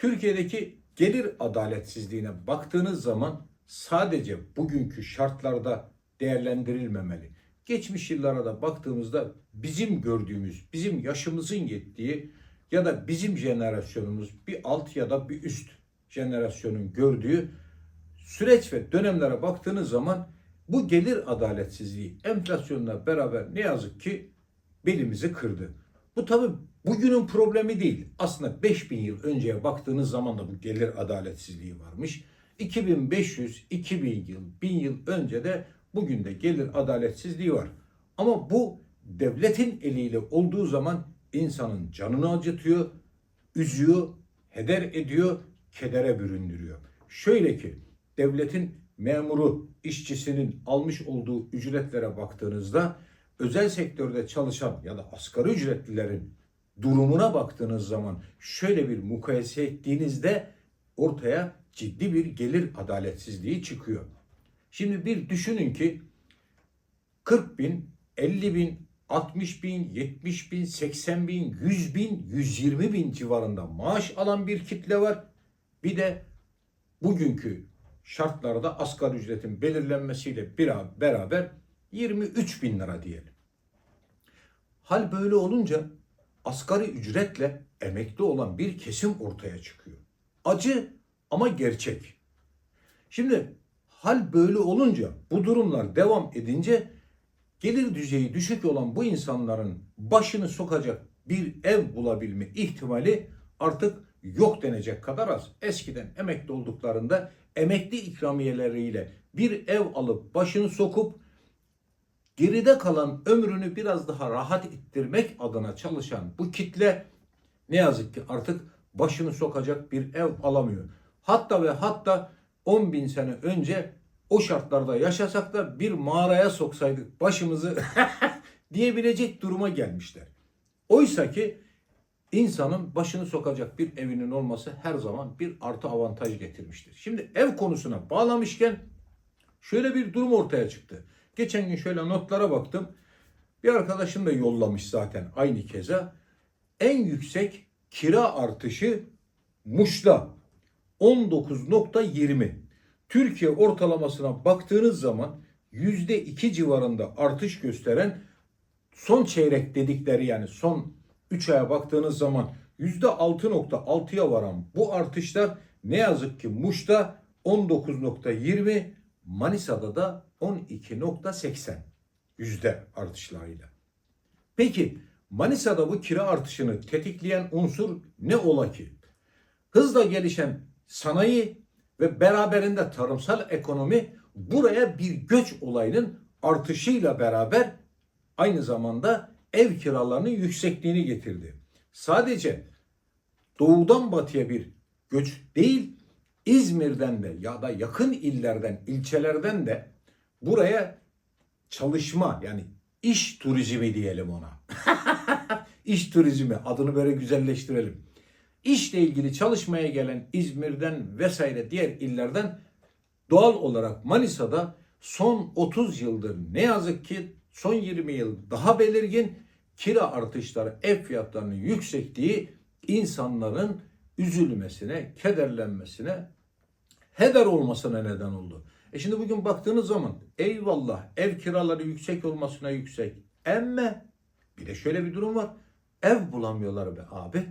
Türkiye'deki gelir adaletsizliğine baktığınız zaman sadece bugünkü şartlarda değerlendirilmemeli. Geçmiş yıllara da baktığımızda bizim gördüğümüz, bizim yaşımızın yettiği ya da bizim jenerasyonumuz bir alt ya da bir üst jenerasyonun gördüğü süreç ve dönemlere baktığınız zaman bu gelir adaletsizliği enflasyonla beraber ne yazık ki belimizi kırdı. Bu tabi bugünün problemi değil. Aslında 5000 yıl önceye baktığınız zaman da bu gelir adaletsizliği varmış. 2500, 2000 yıl, 1000 yıl önce de bugün de gelir adaletsizliği var. Ama bu devletin eliyle olduğu zaman insanın canını acıtıyor, üzüyor, heder ediyor, kedere büründürüyor. Şöyle ki devletin memuru, işçisinin almış olduğu ücretlere baktığınızda özel sektörde çalışan ya da asgari ücretlilerin durumuna baktığınız zaman şöyle bir mukayese ettiğinizde ortaya ciddi bir gelir adaletsizliği çıkıyor. Şimdi bir düşünün ki 40 bin, 50 bin, 60 bin, 70 bin, 80 bin, 100 bin, 120 bin civarında maaş alan bir kitle var. Bir de bugünkü şartlarda asgari ücretin belirlenmesiyle bir beraber 23 bin lira diyelim. Hal böyle olunca asgari ücretle emekli olan bir kesim ortaya çıkıyor. Acı ama gerçek. Şimdi hal böyle olunca bu durumlar devam edince gelir düzeyi düşük olan bu insanların başını sokacak bir ev bulabilme ihtimali artık yok denecek kadar az. Eskiden emekli olduklarında emekli ikramiyeleriyle bir ev alıp başını sokup geride kalan ömrünü biraz daha rahat ettirmek adına çalışan bu kitle ne yazık ki artık başını sokacak bir ev alamıyor. Hatta ve hatta 10 bin sene önce o şartlarda yaşasak da bir mağaraya soksaydık başımızı diyebilecek duruma gelmişler. Oysa ki insanın başını sokacak bir evinin olması her zaman bir artı avantaj getirmiştir. Şimdi ev konusuna bağlamışken şöyle bir durum ortaya çıktı. Geçen gün şöyle notlara baktım. Bir arkadaşım da yollamış zaten aynı keza. En yüksek kira artışı Muş'ta 19.20. Türkiye ortalamasına baktığınız zaman %2 civarında artış gösteren son çeyrek dedikleri yani son 3 aya baktığınız zaman %6.6'ya varan bu artışlar ne yazık ki Muş'ta 19.20 Manisa'da da 12.80 yüzde artışlarıyla. Peki Manisa'da bu kira artışını tetikleyen unsur ne ola ki? Hızla gelişen sanayi ve beraberinde tarımsal ekonomi buraya bir göç olayının artışıyla beraber aynı zamanda ev kiralarının yüksekliğini getirdi. Sadece doğudan batıya bir göç değil, İzmir'den de ya da yakın illerden, ilçelerden de buraya çalışma yani iş turizmi diyelim ona. iş turizmi adını böyle güzelleştirelim. İşle ilgili çalışmaya gelen İzmir'den vesaire diğer illerden doğal olarak Manisa'da son 30 yıldır ne yazık ki son 20 yıl daha belirgin kira artışları, ev fiyatlarının yüksekliği insanların üzülmesine, kederlenmesine, heder olmasına neden oldu. E şimdi bugün baktığınız zaman eyvallah ev kiraları yüksek olmasına yüksek. Emme bir de şöyle bir durum var. Ev bulamıyorlar be abi.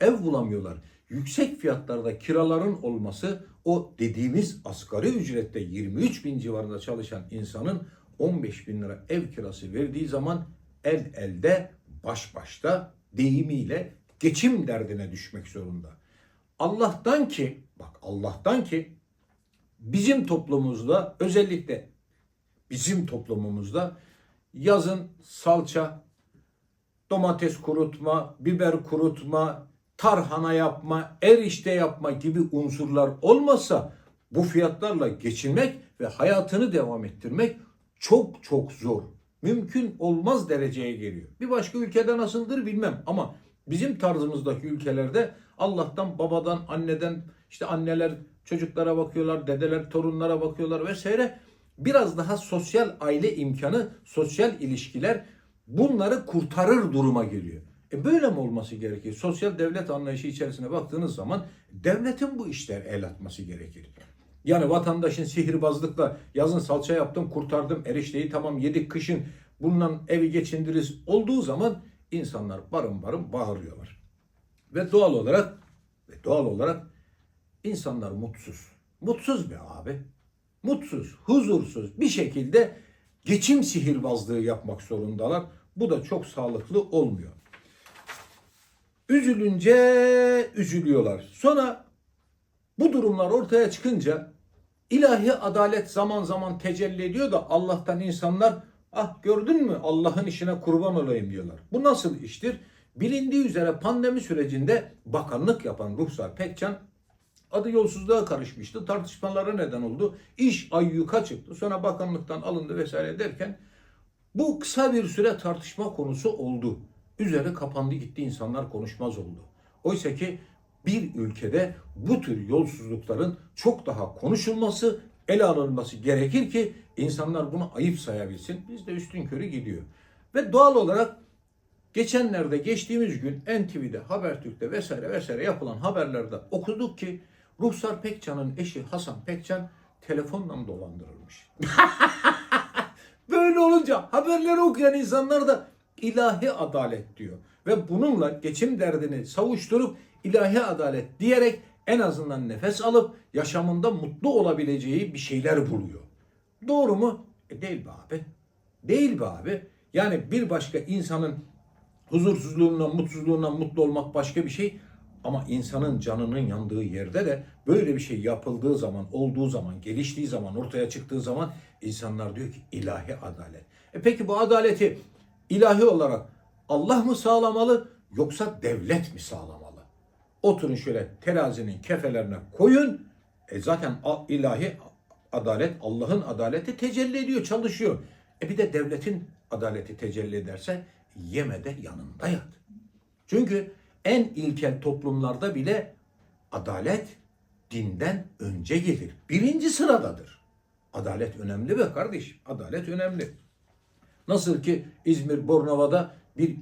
Ev bulamıyorlar. Yüksek fiyatlarda kiraların olması o dediğimiz asgari ücrette 23 bin civarında çalışan insanın 15 bin lira ev kirası verdiği zaman el elde baş başta deyimiyle geçim derdine düşmek zorunda. Allah'tan ki bak Allah'tan ki bizim toplumumuzda özellikle bizim toplumumuzda yazın salça, domates kurutma, biber kurutma, tarhana yapma, erişte yapma gibi unsurlar olmasa bu fiyatlarla geçinmek ve hayatını devam ettirmek çok çok zor. Mümkün olmaz dereceye geliyor. Bir başka ülkede nasıldır bilmem ama bizim tarzımızdaki ülkelerde Allah'tan, babadan, anneden, işte anneler çocuklara bakıyorlar, dedeler torunlara bakıyorlar vesaire. Biraz daha sosyal aile imkanı, sosyal ilişkiler bunları kurtarır duruma geliyor. E böyle mi olması gerekir? Sosyal devlet anlayışı içerisine baktığınız zaman devletin bu işler el atması gerekir. Yani vatandaşın sihirbazlıkla yazın salça yaptım, kurtardım, erişteyi tamam yedik kışın bundan evi geçindiririz olduğu zaman insanlar barın barın bağırıyorlar. Ve doğal olarak ve doğal olarak insanlar mutsuz. Mutsuz be abi. Mutsuz, huzursuz bir şekilde geçim sihirbazlığı yapmak zorundalar. Bu da çok sağlıklı olmuyor. Üzülünce üzülüyorlar. Sonra bu durumlar ortaya çıkınca ilahi adalet zaman zaman tecelli ediyor da Allah'tan insanlar ah gördün mü Allah'ın işine kurban olayım diyorlar. Bu nasıl iştir? Bilindiği üzere pandemi sürecinde bakanlık yapan Ruhsar Pekcan adı yolsuzluğa karışmıştı. Tartışmalara neden oldu. İş ayyuka çıktı. Sonra bakanlıktan alındı vesaire derken bu kısa bir süre tartışma konusu oldu. Üzeri kapandı gitti insanlar konuşmaz oldu. Oysa ki bir ülkede bu tür yolsuzlukların çok daha konuşulması, ele alınması gerekir ki insanlar bunu ayıp sayabilsin. Biz de üstün körü gidiyor. Ve doğal olarak geçenlerde geçtiğimiz gün NTV'de, Habertürk'te vesaire vesaire yapılan haberlerde okuduk ki Ruhsar Pekcan'ın eşi Hasan Pekcan telefonla dolandırılmış. Böyle olunca haberleri okuyan insanlar da ilahi adalet diyor. Ve bununla geçim derdini savuşturup ilahi adalet diyerek en azından nefes alıp yaşamında mutlu olabileceği bir şeyler buluyor. Doğru mu? E değil be abi. Değil be abi. Yani bir başka insanın huzursuzluğundan, mutsuzluğundan mutlu olmak başka bir şey. Ama insanın canının yandığı yerde de böyle bir şey yapıldığı zaman, olduğu zaman, geliştiği zaman, ortaya çıktığı zaman insanlar diyor ki ilahi adalet. E peki bu adaleti ilahi olarak Allah mı sağlamalı yoksa devlet mi sağlamalı? Oturun şöyle terazinin kefelerine koyun. E zaten ilahi adalet, Allah'ın adaleti tecelli ediyor, çalışıyor. E bir de devletin adaleti tecelli ederse yeme de yanında yat. Çünkü en ilkel toplumlarda bile adalet dinden önce gelir. Birinci sıradadır. Adalet önemli be kardeş. Adalet önemli. Nasıl ki İzmir Bornova'da bir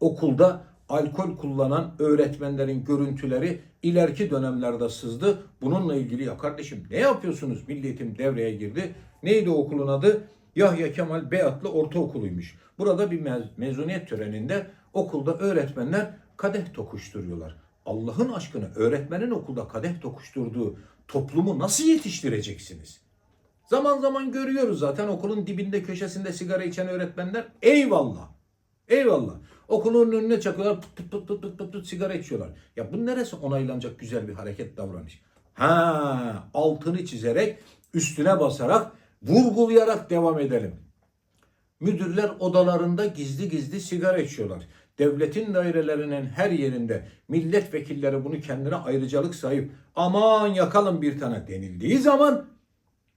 okulda alkol kullanan öğretmenlerin görüntüleri ileriki dönemlerde sızdı. Bununla ilgili ya kardeşim ne yapıyorsunuz? Milli Eğitim devreye girdi. Neydi okulun adı? Yahya Kemal Beyatlı Ortaokulu'ymuş. Burada bir mez- mezuniyet töreninde okulda öğretmenler kadeh tokuşturuyorlar. Allah'ın aşkına öğretmenin okulda kadeh tokuşturduğu toplumu nasıl yetiştireceksiniz? Zaman zaman görüyoruz zaten okulun dibinde köşesinde sigara içen öğretmenler. Eyvallah. Eyvallah. Okulun önüne çakıyorlar pıt pıt pıt pıt pıt pıt pıt sigara içiyorlar. Ya bu neresi onaylanacak güzel bir hareket davranış? Ha altını çizerek üstüne basarak vurgulayarak devam edelim. Müdürler odalarında gizli gizli sigara içiyorlar. Devletin dairelerinin her yerinde milletvekilleri bunu kendine ayrıcalık sayıp aman yakalım bir tane denildiği zaman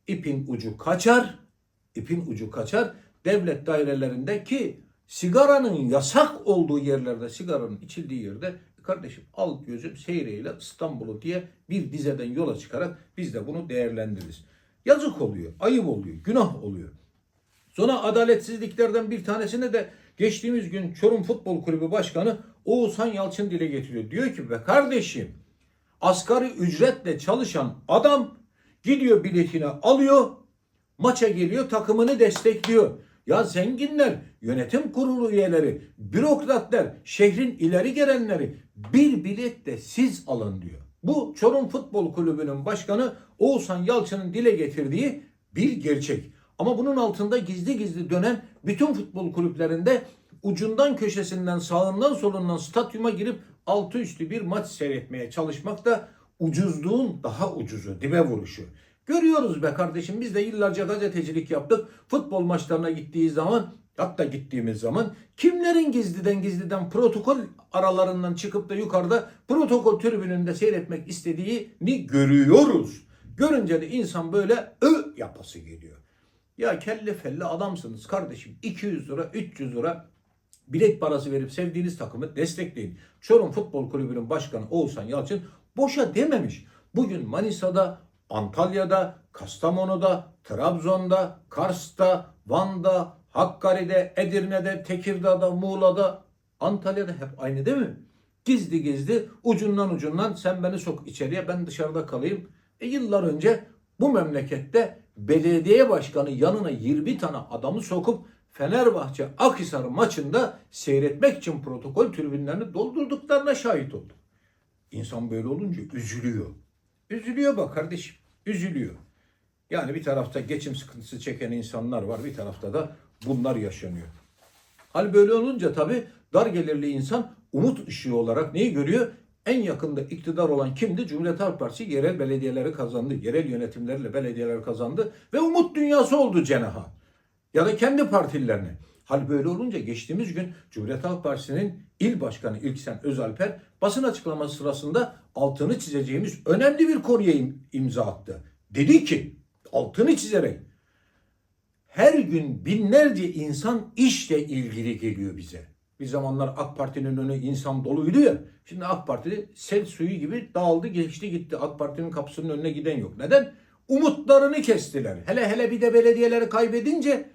ipin ucu kaçar. ipin ucu kaçar. Devlet dairelerinde ki sigaranın yasak olduğu yerlerde, sigaranın içildiği yerde kardeşim al gözüm seyreyle İstanbul'u diye bir dizeden yola çıkarak biz de bunu değerlendiririz. Yazık oluyor, ayıp oluyor, günah oluyor. Sonra adaletsizliklerden bir tanesini de geçtiğimiz gün Çorum Futbol Kulübü Başkanı Oğuzhan Yalçın dile getiriyor. Diyor ki be kardeşim asgari ücretle çalışan adam gidiyor biletini alıyor maça geliyor takımını destekliyor. Ya zenginler, yönetim kurulu üyeleri, bürokratlar, şehrin ileri gelenleri bir bilet de siz alın diyor. Bu Çorum Futbol Kulübü'nün başkanı Oğuzhan Yalçın'ın dile getirdiği bir gerçek. Ama bunun altında gizli gizli dönen bütün futbol kulüplerinde ucundan köşesinden sağından solundan stadyuma girip altı üstü bir maç seyretmeye çalışmak da ucuzluğun daha ucuzu, dibe vuruşu. Görüyoruz be kardeşim biz de yıllarca gazetecilik yaptık. Futbol maçlarına gittiği zaman hatta gittiğimiz zaman kimlerin gizliden gizliden protokol aralarından çıkıp da yukarıda protokol tribününde seyretmek istediğini görüyoruz. Görünce de insan böyle ö yapası geliyor. Ya kelle felle adamsınız kardeşim. 200 lira, 300 lira bilet parası verip sevdiğiniz takımı destekleyin. Çorum Futbol Kulübü'nün başkanı Oğuzhan Yalçın boşa dememiş. Bugün Manisa'da, Antalya'da, Kastamonu'da, Trabzon'da, Kars'ta, Van'da, Hakkari'de, Edirne'de, Tekirdağ'da, Muğla'da Antalya'da hep aynı değil mi? Gizli gizli ucundan ucundan sen beni sok içeriye ben dışarıda kalayım. E yıllar önce bu memlekette belediye başkanı yanına 20 tane adamı sokup Fenerbahçe Akhisar maçında seyretmek için protokol tribünlerini doldurduklarına şahit olduk. İnsan böyle olunca üzülüyor. Üzülüyor bak kardeşim. Üzülüyor. Yani bir tarafta geçim sıkıntısı çeken insanlar var. Bir tarafta da bunlar yaşanıyor. Hal böyle olunca tabii dar gelirli insan umut ışığı olarak neyi görüyor? En yakında iktidar olan kimdi? Cumhuriyet Halk Partisi yerel belediyeleri kazandı. Yerel yönetimlerle belediyeler kazandı. Ve umut dünyası oldu cenaha. Ya da kendi partililerine. Hal böyle olunca geçtiğimiz gün Cumhuriyet Halk Partisi'nin il başkanı İlksen Özalper basın açıklaması sırasında altını çizeceğimiz önemli bir konuya im- imza attı. Dedi ki altını çizerek her gün binlerce insan işle ilgili geliyor bize. Bir zamanlar AK Parti'nin önü insan doluydu ya. Şimdi AK Parti sel suyu gibi dağıldı geçti gitti. AK Parti'nin kapısının önüne giden yok. Neden? Umutlarını kestiler. Hele hele bir de belediyeleri kaybedince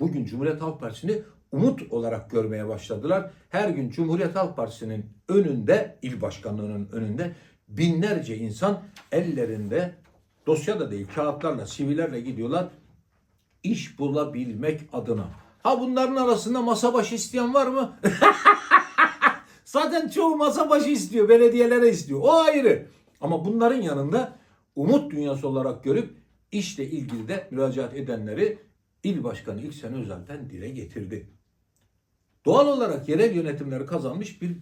bugün Cumhuriyet Halk Partisi'ni umut olarak görmeye başladılar. Her gün Cumhuriyet Halk Partisi'nin önünde, il başkanlığının önünde binlerce insan ellerinde dosya da değil kağıtlarla, sivillerle gidiyorlar iş bulabilmek adına. Ha bunların arasında masa başı isteyen var mı? Zaten çoğu masa başı istiyor, belediyelere istiyor. O ayrı. Ama bunların yanında umut dünyası olarak görüp işle ilgili de müracaat edenleri il başkanı İlksen Özel'den dile getirdi. Doğal olarak yerel yönetimleri kazanmış bir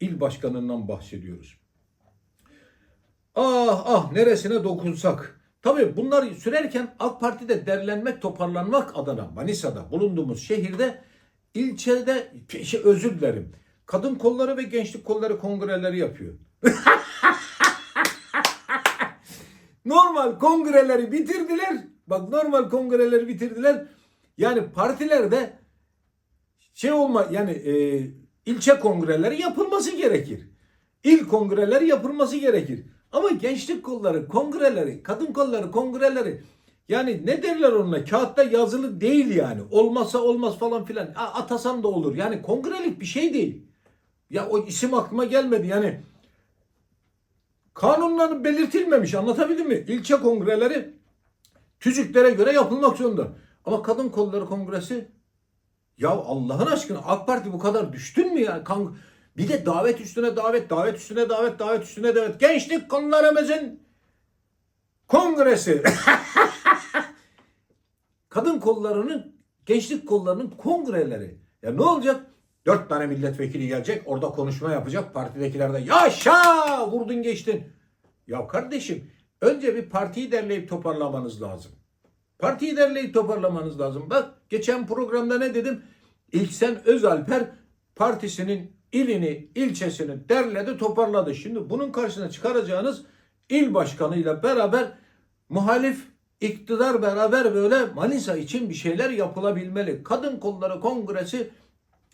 il başkanından bahsediyoruz. Ah ah neresine dokunsak. Tabii bunlar sürerken AK Parti'de derlenmek, toparlanmak adına Manisa'da bulunduğumuz şehirde ilçede şey, özür dilerim. Kadın kolları ve gençlik kolları kongreleri yapıyor. normal kongreleri bitirdiler. Bak normal kongreleri bitirdiler. Yani partilerde şey olma yani e, ilçe kongreleri yapılması gerekir. İl kongreleri yapılması gerekir. Ama gençlik kolları, kongreleri, kadın kolları, kongreleri yani ne derler onunla? Kağıtta yazılı değil yani. Olmazsa olmaz falan filan. Atasan da olur. Yani kongrelik bir şey değil. Ya o isim aklıma gelmedi. Yani kanunların belirtilmemiş. Anlatabildim mi? İlçe kongreleri tüzüklere göre yapılmak zorunda. Ama kadın kolları kongresi ya Allah'ın aşkına AK Parti bu kadar düştün mü ya? Kan- bir de davet üstüne davet, davet üstüne davet, davet üstüne davet. Gençlik kollarımızın kongresi. Kadın kollarının, gençlik kollarının kongreleri. Ya ne olacak? Dört tane milletvekili gelecek, orada konuşma yapacak. Partidekiler de yaşa vurdun geçtin. Ya kardeşim önce bir partiyi derleyip toparlamanız lazım. Partiyi derleyip toparlamanız lazım. Bak geçen programda ne dedim? İlksen Özalper partisinin ilini, ilçesini derledi, toparladı. Şimdi bunun karşısına çıkaracağınız il başkanıyla beraber muhalif iktidar beraber böyle Manisa için bir şeyler yapılabilmeli. Kadın kolları kongresi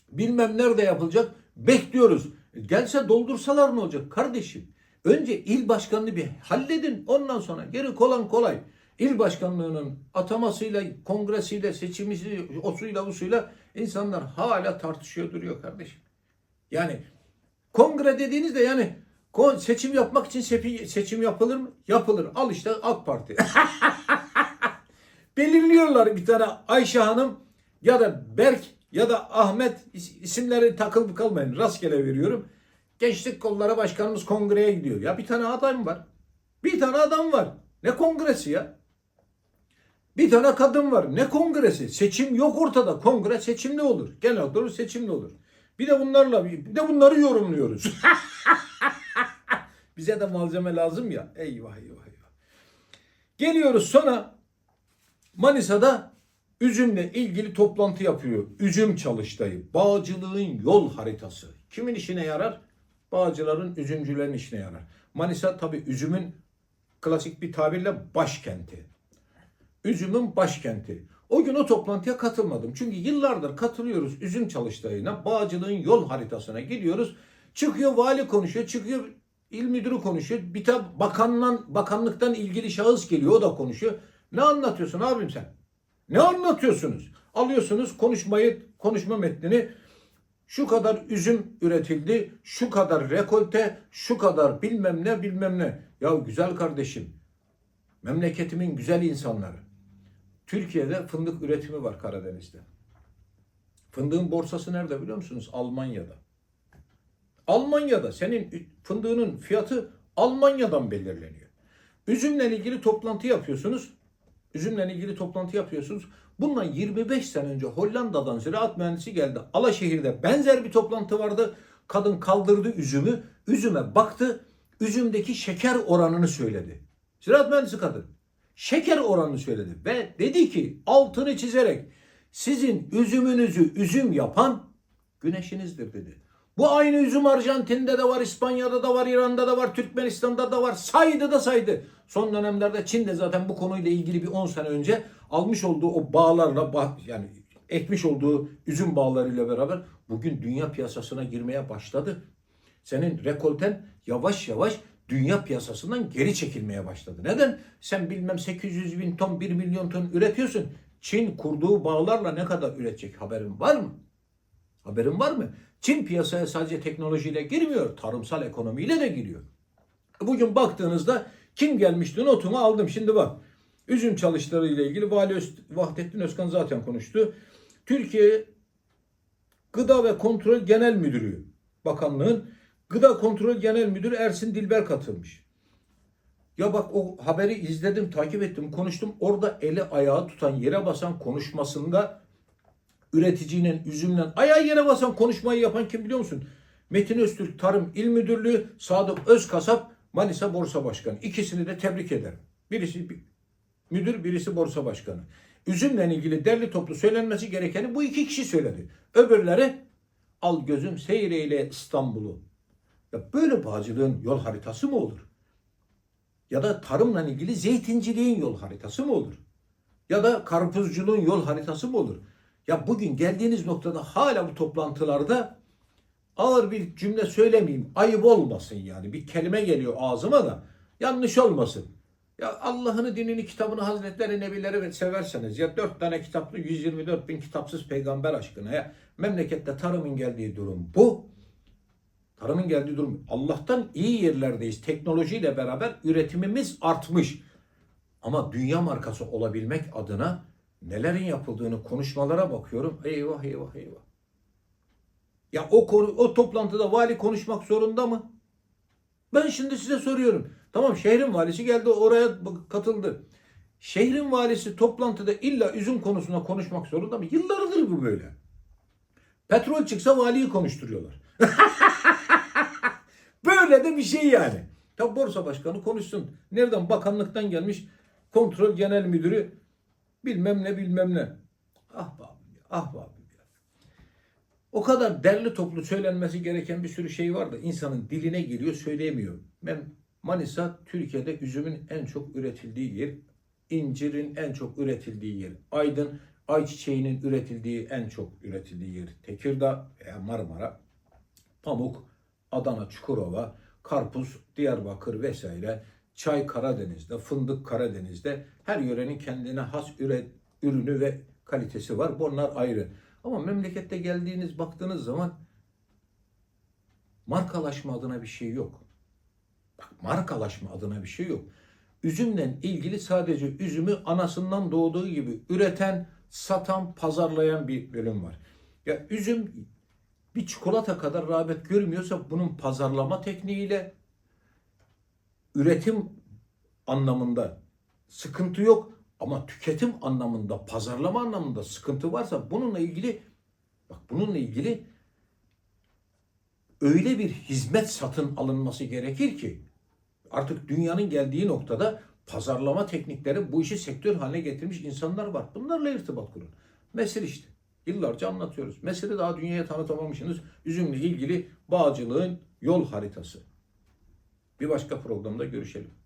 bilmem nerede yapılacak. Bekliyoruz. Gelse doldursalar ne olacak kardeşim? Önce il başkanını bir halledin. Ondan sonra geri kolan kolay. İl başkanlığının atamasıyla, kongresiyle, seçimisiyle, osuyla, busuyla insanlar hala tartışıyor duruyor kardeşim. Yani kongre dediğinizde yani seçim yapmak için seçim yapılır mı? Yapılır. Al işte AK Parti. Belirliyorlar bir tane Ayşe Hanım ya da Berk ya da Ahmet is- isimleri takılıp kalmayın. Rastgele veriyorum. Gençlik kolları başkanımız kongreye gidiyor. Ya bir tane adam var. Bir tane adam var. Ne kongresi ya? Bir tane kadın var. Ne kongresi? Seçim yok ortada. Kongre seçimli olur. Genel olarak seçimli olur. Bir de bunlarla bir de bunları yorumluyoruz. Bize de malzeme lazım ya. Eyvah eyvah eyvah. Geliyoruz sonra Manisa'da üzümle ilgili toplantı yapıyor. Üzüm çalıştayı. Bağcılığın yol haritası. Kimin işine yarar? Bağcıların, üzümcülerin işine yarar. Manisa tabi üzümün klasik bir tabirle başkenti. Üzümün başkenti. O gün o toplantıya katılmadım. Çünkü yıllardır katılıyoruz üzüm çalıştayına, bağcılığın yol haritasına gidiyoruz. Çıkıyor vali konuşuyor, çıkıyor il müdürü konuşuyor. Bir tane bakandan, bakanlıktan ilgili şahıs geliyor, o da konuşuyor. Ne anlatıyorsun abim sen? Ne anlatıyorsunuz? Alıyorsunuz konuşmayı, konuşma metnini Şu kadar üzüm üretildi, şu kadar rekolte, şu kadar bilmem ne bilmem ne. Ya güzel kardeşim, memleketimin güzel insanları. Türkiye'de fındık üretimi var Karadeniz'de. Fındığın borsası nerede biliyor musunuz? Almanya'da. Almanya'da senin fındığının fiyatı Almanya'dan belirleniyor. Üzümle ilgili toplantı yapıyorsunuz. Üzümle ilgili toplantı yapıyorsunuz. Bundan 25 sene önce Hollanda'dan ziraat mühendisi geldi. Alaşehir'de benzer bir toplantı vardı. Kadın kaldırdı üzümü. Üzüme baktı. Üzümdeki şeker oranını söyledi. Ziraat mühendisi kadın. Şeker oranını söyledi. Ve dedi ki altını çizerek sizin üzümünüzü üzüm yapan güneşinizdir dedi. Bu aynı üzüm Arjantin'de de var, İspanya'da da var, İran'da da var, Türkmenistan'da da var. Saydı da saydı. Son dönemlerde Çin de zaten bu konuyla ilgili bir 10 sene önce almış olduğu o bağlarla yani ekmiş olduğu üzüm bağlarıyla beraber bugün dünya piyasasına girmeye başladı. Senin rekolten yavaş yavaş dünya piyasasından geri çekilmeye başladı. Neden? Sen bilmem 800 bin ton, 1 milyon ton üretiyorsun. Çin kurduğu bağlarla ne kadar üretecek haberin var mı? Haberin var mı? Çin piyasaya sadece teknolojiyle girmiyor, tarımsal ekonomiyle de giriyor. Bugün baktığınızda kim gelmişti notumu aldım. Şimdi bak üzüm çalıştırı ile ilgili Vali Öz, Vahdettin Özkan zaten konuştu. Türkiye Gıda ve Kontrol Genel Müdürü Bakanlığın Gıda Kontrol Genel Müdürü Ersin Dilber katılmış. Ya bak o haberi izledim, takip ettim, konuştum. Orada eli ayağı tutan, yere basan konuşmasında üreticinin, üzümle ayağı yere basan konuşmayı yapan kim biliyor musun? Metin Öztürk Tarım İl Müdürlüğü, Sadık Özkasap Manisa Borsa Başkanı. İkisini de tebrik ederim. Birisi müdür, birisi borsa başkanı. Üzümle ilgili derli toplu söylenmesi gerekeni bu iki kişi söyledi. Öbürleri al gözüm seyreyle İstanbul'u. Ya böyle bağcılığın yol haritası mı olur? Ya da tarımla ilgili zeytinciliğin yol haritası mı olur? Ya da karpuzculuğun yol haritası mı olur? Ya bugün geldiğiniz noktada hala bu toplantılarda ağır bir cümle söylemeyeyim. Ayıp olmasın yani. Bir kelime geliyor ağzıma da yanlış olmasın. Ya Allah'ını, dinini, kitabını, hazretleri, nebileri severseniz ya dört tane kitaplı 124 bin kitapsız peygamber aşkına ya memlekette tarımın geldiği durum bu. Tarımın geldiği durum Allah'tan iyi yerlerdeyiz. Teknolojiyle beraber üretimimiz artmış. Ama dünya markası olabilmek adına nelerin yapıldığını konuşmalara bakıyorum. Eyvah eyvah eyvah. Ya o konu, o toplantıda vali konuşmak zorunda mı? Ben şimdi size soruyorum. Tamam şehrin valisi geldi oraya katıldı. Şehrin valisi toplantıda illa üzüm konusunda konuşmak zorunda mı? Yıllardır bu böyle. Petrol çıksa valiyi konuşturuyorlar. böyle de bir şey yani. Tabi borsa başkanı konuşsun. Nereden bakanlıktan gelmiş kontrol genel müdürü bilmem ne bilmem ne. Ah be ya, ah be ya. O kadar derli toplu söylenmesi gereken bir sürü şey var da insanın diline giriyor söyleyemiyor. Ben Manisa Türkiye'de üzümün en çok üretildiği yer, incirin en çok üretildiği yer. Aydın ayçiçeğinin üretildiği en çok üretildiği yer. Tekirdağ veya Marmara, pamuk, Adana, Çukurova, karpuz, Diyarbakır vesaire, çay Karadeniz'de, fındık Karadeniz'de her yörenin kendine has üret, ürünü ve kalitesi var. Bunlar ayrı. Ama memlekette geldiğiniz baktığınız zaman markalaşma adına bir şey yok. Bak markalaşma adına bir şey yok. Üzümle ilgili sadece üzümü anasından doğduğu gibi üreten, satan, pazarlayan bir bölüm var. Ya üzüm bir çikolata kadar rağbet görmüyorsa bunun pazarlama tekniğiyle üretim anlamında sıkıntı yok ama tüketim anlamında, pazarlama anlamında sıkıntı varsa bununla ilgili bak bununla ilgili öyle bir hizmet satın alınması gerekir ki artık dünyanın geldiği noktada pazarlama teknikleri bu işi sektör haline getirmiş insanlar var. Bunlarla irtibat kurun. Mesele işte. Yıllarca anlatıyoruz. Mesele daha dünyaya tanıtamamışsınız. Üzümle ilgili bağcılığın yol haritası. Bir başka programda görüşelim.